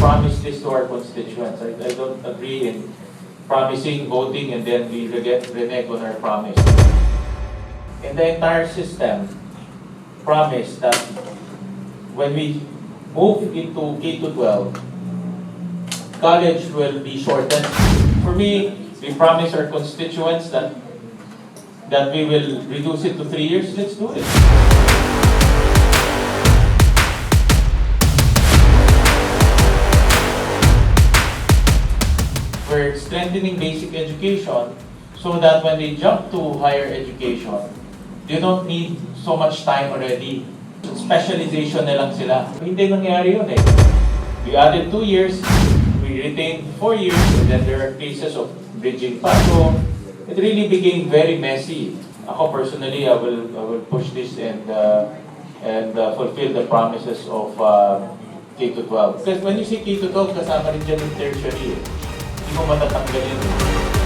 promise this to our constituents. I, I don't agree in promising voting and then we renege on our promise. In the entire system, promise that when we move into K to 12, college will be shortened. For me, we promise our constituents that that we will reduce it to three years. Let's do it. We're strengthening basic education so that when they jump to higher education, they don't need so much time already. Specialization na lang sila. Hindi nangyari yun eh. We added two years, we retained four years, and then there are cases of bridging pa. So, it really became very messy. Ako personally, I will, I will push this and, uh, and uh, fulfill the promises of uh, K to 12. Because when you say K to 12, kasama rin dyan yung tertiary eh. hindi mo matatanggal yun.